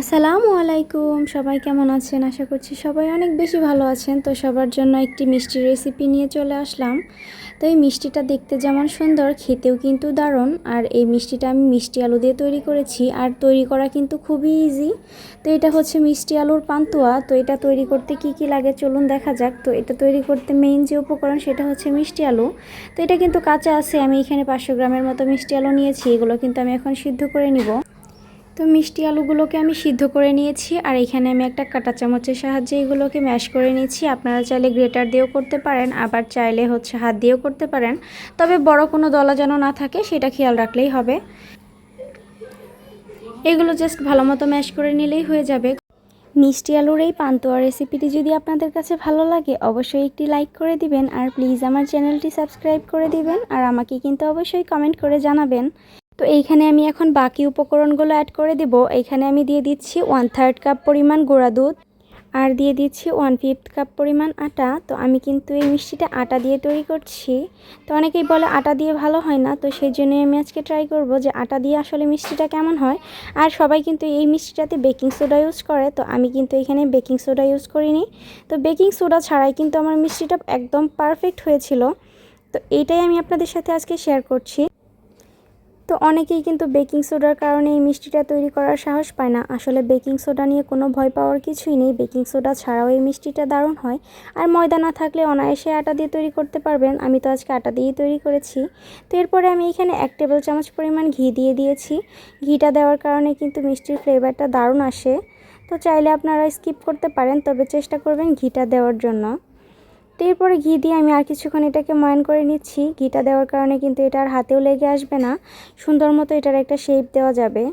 আসসালামু আলাইকুম। সবাই কেমন আছেন? আশা করছি সবাই অনেক বেশি ভালো আছেন। তো সবার জন্য একটি মিষ্টি রেসিপি নিয়ে চলে আসলাম। তো এই মিষ্টিটা দেখতে যেমন সুন্দর, খেতেও কিন্তু দারুণ। আর এই মিষ্টিটা আমি মিষ্টি আলু দিয়ে তৈরি করেছি। আর তৈরি করা কিন্তু খুবই ইজি তো এটা হচ্ছে মিষ্টি আলুর পান্তুয়া। তো এটা তৈরি করতে কি কি লাগে চলুন দেখা যাক। তো এটা তৈরি করতে মেইন যে উপকরণ সেটা হচ্ছে মিষ্টি আলু। তো এটা কিন্তু কাঁচা আছে। আমি এখানে পাঁচশো গ্রামের মতো মিষ্টি আলু নিয়েছি। এগুলো কিন্তু আমি এখন সিদ্ধ করে নিব। তো মিষ্টি আলুগুলোকে আমি সিদ্ধ করে নিয়েছি আর এখানে আমি একটা কাঁটা চামচের সাহায্যে এগুলোকে ম্যাশ করে নিয়েছি। আপনারা চাইলে গ্রেটার দিয়েও করতে পারেন, আবার চাইলে হচ্ছে হাত দিয়েও করতে পারেন। তবে বড় কোনো দলা যেন না থাকে, সেটা খেয়াল রাখলেই হবে। এগুলো জাস্ট ভালো মতো ম্যাশ করে নিলেই হয়ে যাবে। মিষ্টি আলুর এই পান্তুয়া রেসিপিটি যদি আপনাদের কাছে ভালো লাগে, অবশ্যই একটি লাইক করে দিবেন আর প্লিজ আমার চ্যানেলটি সাবস্ক্রাইব করে দিবেন আর আমাকে কিন্তু অবশ্যই কমেন্ট করে জানাবেন। তো এইখানে আমি এখন বাকি উপকরণগুলো অ্যাড করে দেব। এইখানে আমি দিয়ে দিচ্ছি ওয়ান থার্ড কাপ পরিমাণ গুঁড়া দুধ আর দিয়ে দিচ্ছি ওয়ান ফিফথ কাপ পরিমাণ আটা। তো আমি কিন্তু এই মিষ্টিটা আটা দিয়ে তৈরি করছি। তো অনেকেই বলে আটা দিয়ে ভালো হয় না, তো সেই জন্যই আমি আজকে ট্রাই করব যে আটা দিয়ে আসলে মিষ্টিটা কেমন হয়। আর সবাই কিন্তু এই মিষ্টিটাতে বেকিং সোডা ইউজ করে, তো আমি কিন্তু এখানে বেকিং সোডা ইউজ করিনি। তো বেকিং সোডা ছাড়াই কিন্তু আমার মিষ্টিটা একদম পারফেক্ট হয়েছিল। তো এইটাই আমি আপনাদের সাথে আজকে শেয়ার করছি। তো অনেকেই কিন্তু বেকিং সোডার কারণে এই মিষ্টিটা তৈরি করার সাহস পায় না। আসলে বেকিং সোডা নিয়ে কোনো ভয় পাওয়ার কিছুই নেই। বেকিং সোডা ছাড়াও এই মিষ্টিটা দারুণ হয়। আর ময়দা না থাকলে অনায়াসে আটা দিয়ে তৈরি করতে পারবেন। আমি তো আজকে আটা দিয়েই তৈরি করেছি। তো এরপরে আমি এখানে এক টেবিল চামচ পরিমাণ ঘি দিয়ে দিয়েছি। ঘিটা দেওয়ার কারণে কিন্তু মিষ্টির ফ্লেভারটা দারুণ আসে। তো চাইলে আপনারা স্কিপ করতে পারেন, তবে চেষ্টা করবেন ঘিটা দেওয়ার জন্য। তো এরপরে ঘি দিয়ে আমি আর কিছুক্ষণ এটাকে ময়ন করে নিচ্ছি। ঘিটা দেওয়ার কারণে কিন্তু এটা আর হাতেও লেগে আসবে না। সুন্দর মতো এটার একটা শেপ দেওয়া যাবে।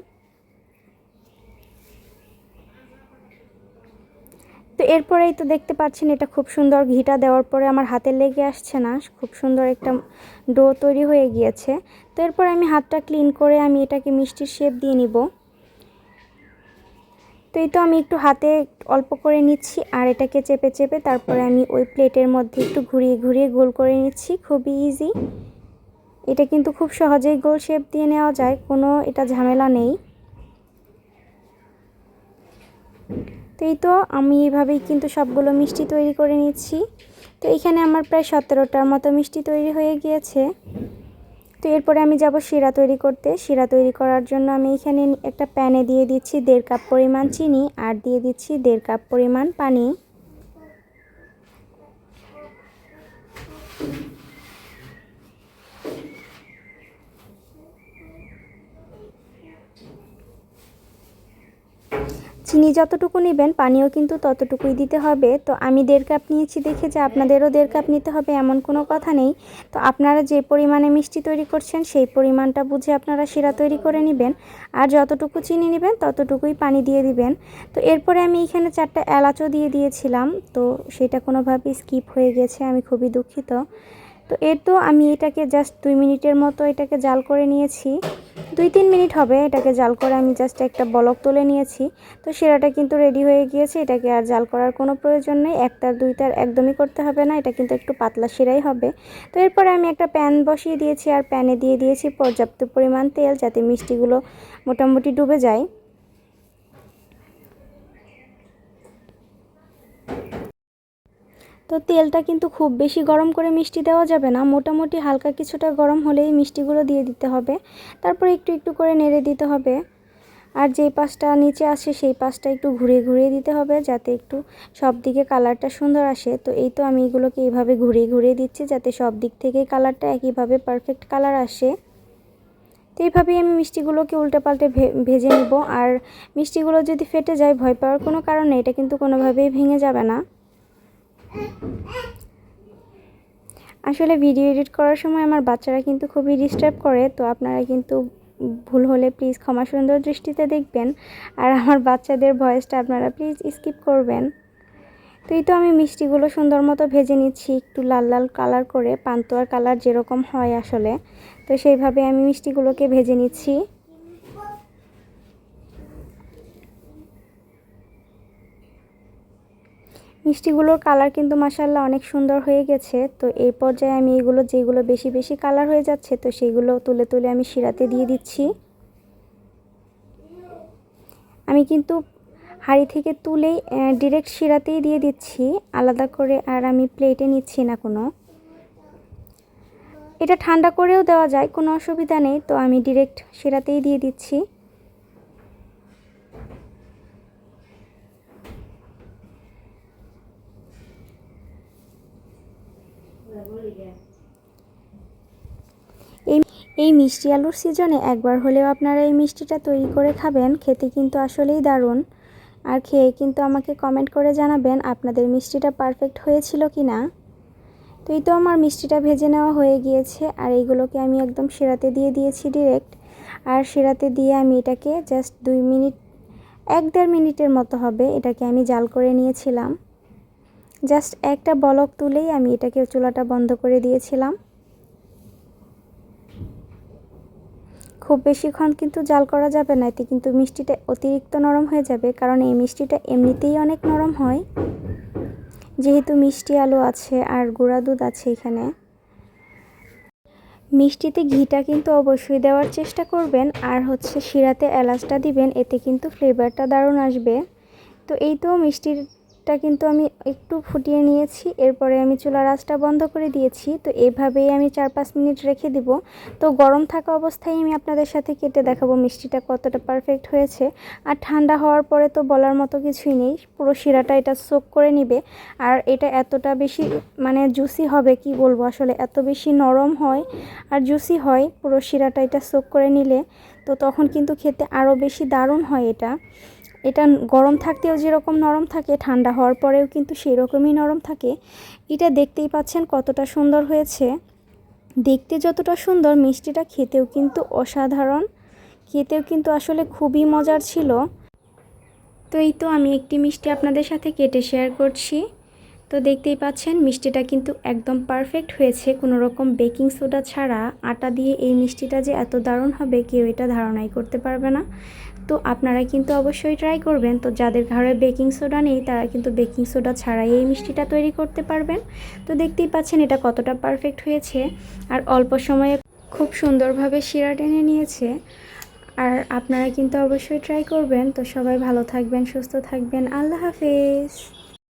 তো এরপরেই তো দেখতে পাচ্ছেন এটা খুব সুন্দর ঘিটা দেওয়ার পরে আমার হাতে লেগে আসছে না। খুব সুন্দর একটা ডো তৈরি হয়ে গিয়েছে। তো এরপর আমি হাতটা ক্লিন করে আমি এটাকে মিষ্টির শেপ দিয়ে নিব। তো এই তো আমি একটু হাতে অল্প করে নিচ্ছি আর এটাকে চেপে চেপে তারপরে আমি ওই প্লেটের মধ্যে একটু ঘুরিয়ে ঘুরিয়ে গোল করে নিচ্ছি, খুবই ইজি এটা কিন্তু খুব সহজেই গোল শেপ দিয়ে নেওয়া যায়, কোনো এটা ঝামেলা নেই। তো এই তো আমি এইভাবেই কিন্তু সবগুলো মিষ্টি তৈরি করে নিচ্ছি। তো এখানে আমার প্রায় সতেরোটার মতো মিষ্টি তৈরি হয়ে গিয়েছে। তো এরপরে আমি যাব শিরা তৈরি করতে। শিরা তৈরি করার জন্য আমি এখানে একটা প্যানে দিয়ে দিচ্ছি দেড় কাপ পরিমাণ চিনি আর দিয়ে দিচ্ছি দেড় কাপ পরিমাণ পানি। চিনি যতটুকু নেবেন, পানিও কিন্তু ততটুকুই দিতে হবে। তো আমি দেড় কাপ নিয়েছি দেখে যে আপনাদেরও দেড় কাপ নিতে হবে, এমন কোনো কথা নেই। তো আপনারা যে পরিমাণে মিষ্টি তৈরি করছেন, সেই পরিমাণটা বুঝে আপনারা শিরা তৈরি করে নেবেন। আর যতটুকু চিনি নেবেন, ততটুকুই পানি দিয়ে দিবেন। তো এরপরে আমি এখানে চারটা এলাচও দিয়ে দিয়েছিলাম। তো সেটা কোনোভাবেই স্কিপ হয়ে গেছে, আমি খুবই দুঃখিত। তো এর তো আমি এটাকে জাস্ট দুই মিনিটের মতো এটাকে জাল করে নিয়েছি। দুই তিন মিনিট হবে, এটাকে জাল করে আমি জাস্ট একটা বলক তুলে নিয়েছি। তো সেরাটা কিন্তু রেডি হয়ে গিয়েছে, এটাকে আর জাল করার কোনো প্রয়োজন নেই। একটার, দুইটার একদমই করতে হবে না, এটা কিন্তু একটু পাতলা সেরাই হবে। তো এরপরে আমি একটা প্যান বসিয়ে দিয়েছি, আর প্যানে দিয়ে দিয়েছি পর্যাপ্ত পরিমাণ তেল যাতে মিষ্টিগুলো মোটামুটি ডুবে যায়। তো তেলটা কিন্তু খুব বেশি গরম করে মিষ্টি দেওয়া যাবে না। মোটামুটি হালকা কিছুটা গরম হলেই মিষ্টিগুলো দিয়ে দিতে হবে। তারপর একটু একটু করে নেড়ে দিতে হবে। আর যেই পাশটা নিচে আসে সেই পাশটা একটু ঘুরিয়ে ঘুরিয়ে দিতে হবে যাতে একটু সব দিকে কালারটা সুন্দর আসে। তো এই তো আমি এগুলোকে এইভাবে ঘুরিয়ে ঘুরিয়ে দিচ্ছি যাতে সব দিক থেকে কালারটা একইভাবে পারফেক্ট কালার আসে। তো এইভাবেই আমি মিষ্টিগুলোকে উল্টে পাল্টে ভেজে নেব। আর মিষ্টিগুলো যদি ফেটে যায় ভয় পাওয়ার কোনো কারণ নেই, এটা কিন্তু কোনোভাবেই ভেঙে যাবে না। আসলে ভিডিও এডিট করার সময় আমার বাচ্চারা কিন্তু খুবই ডিস্টার্ব করে, তো আপনারা কিন্তু ভুল হলে প্লিজ ক্ষমা সুন্দর দৃষ্টিতে দেখবেন। আর আমার বাচ্চাদের ভয়েসটা আপনারা প্লিজ স্কিপ করবেন। তো এই তো আমি মিষ্টিগুলো সুন্দর মতো ভেজে নিচ্ছি, একটু লাল লাল কালার করে, পান্তুয়ার কালার যেরকম হয় আসলে। তো সেইভাবে আমি মিষ্টিগুলোকে ভেজে নিচ্ছি। মিষ্টিগুলোর কালার কিন্তু মাসাল্লাহ অনেক সুন্দর হয়ে গেছে। তো এই পর্যায়ে আমি এগুলো যেগুলো বেশি বেশি কালার হয়ে যাচ্ছে, তো সেইগুলো তুলে তুলে আমি শিরাতে দিয়ে দিচ্ছি। আমি কিন্তু হাঁড়ি থেকে তুলেই ডিরেক্ট শিরাতেই দিয়ে দিচ্ছি। আলাদা করে আর আমি প্লেটে নিচ্ছি না কোনো। এটা ঠান্ডা করেও দেওয়া যায়, কোনো অসুবিধা নেই। তো আমি ডিরেক্ট শিরাতেই দিয়ে দিচ্ছি। এই এই মিষ্টি আলুর সিজনে একবার হলেও আপনারা এই মিষ্টিটা তৈরি করে খাবেন, খেতে কিন্তু আসলেই দারুণ। আর খেয়ে কিন্তু আমাকে কমেন্ট করে জানাবেন আপনাদের মিষ্টিটা পারফেক্ট হয়েছিল কি না তো এই তো আমার মিষ্টিটা ভেজে নেওয়া হয়ে গিয়েছে, আর এইগুলোকে আমি একদম শিরাতে দিয়ে দিয়েছি ডিরেক্ট আর শিরাতে দিয়ে আমি এটাকে জাস্ট দুই মিনিট, এক দেড় মিনিটের মতো হবে, এটাকে আমি জাল করে নিয়েছিলাম। জাস্ট একটা বলক তুলেই আমি এটাকে চুলাটা বন্ধ করে দিয়েছিলাম। খুব বেশিক্ষণ কিন্তু জাল করা যাবে না, এতে কিন্তু মিষ্টিটা অতিরিক্ত নরম হয়ে যাবে, কারণ এই মিষ্টিটা এমনিতেই অনেক নরম হয়। যেহেতু মিষ্টি আলু আছে আর গুঁড়া দুধ আছে এখানে। মিষ্টিতে ঘিটা কিন্তু অবশ্যই দেওয়ার চেষ্টা করবেন, আর হচ্ছে শিরাতে এলাচটা দিবেন, এতে কিন্তু ফ্লেভারটা দারুণ আসবে। তো এই তো মিষ্টিটা কিন্তু আমি একটু ফুটিয়ে নিয়েছি, এরপরে আমি চুলার আঁচটা বন্ধ করে দিয়েছি, তো এইভাবেই আমি চার পাঁচ মিনিট রেখে দিব। তো গরম থাকা অবস্থায় আমি আপনাদের সাথে কেটে দেখাবো মিষ্টিটা কতটা পারফেক্ট হয়েছে। আর ঠান্ডা হওয়ার পরে তো বলার মতো কিছুই নেই, পুরো শিরাটা এটা সোক করে নিবে। আর এটা এতটা বেশি মানে জুসি হবে কি বলব আসলে, এত বেশি নরম হয় আর জুসি হয়, পুরো শিরাটা এটা সোক করে নিলে, তো তখন কিন্তু খেতে আরও বেশি দারুণ হয় এটা। এটা গরম থাকতেও যেরকম নরম থাকে, ঠান্ডা হওয়ার পরেও কিন্তু সেই রকমই নরম থাকে। এটা দেখতেই পাচ্ছেন কতটা সুন্দর হয়েছে। দেখতে যতটা সুন্দর, মিষ্টিটা খেতেও কিন্তু অসাধারণ। খেতেও কিন্তু আসলে খুবই মজার ছিল। তো এই তো আমি একটি মিষ্টি আপনাদের সাথে কেটে শেয়ার করছি। তো দেখতেই পাচ্ছেন মিষ্টিটা কিন্তু একদম পারফেক্ট হয়েছে। কোনো রকম বেকিং সোডা ছাড়া আটা দিয়ে এই মিষ্টিটা যে এত দারুণ হবে, কেউ এটা ধারণাই করতে পারবে না। তো আপনারা কিন্তু অবশ্যই ট্রাই করবেন। তো যাদের ঘরে বেকিং সোডা নেই, তারা কিন্তু বেকিং সোডা ছাড়াই এই মিষ্টিটা তৈরি করতে পারবেন। তো দেখতেই পাচ্ছেন এটা কতটা পারফেক্ট হয়েছে। আর অল্প সময়ে খুব সুন্দরভাবে শিরা টেনে নিয়েছে। আর আপনারা কিন্তু অবশ্যই ট্রাই করবেন। তো সবাই ভালো থাকবেন, সুস্থ থাকবেন। আল্লাহ হাফেজ।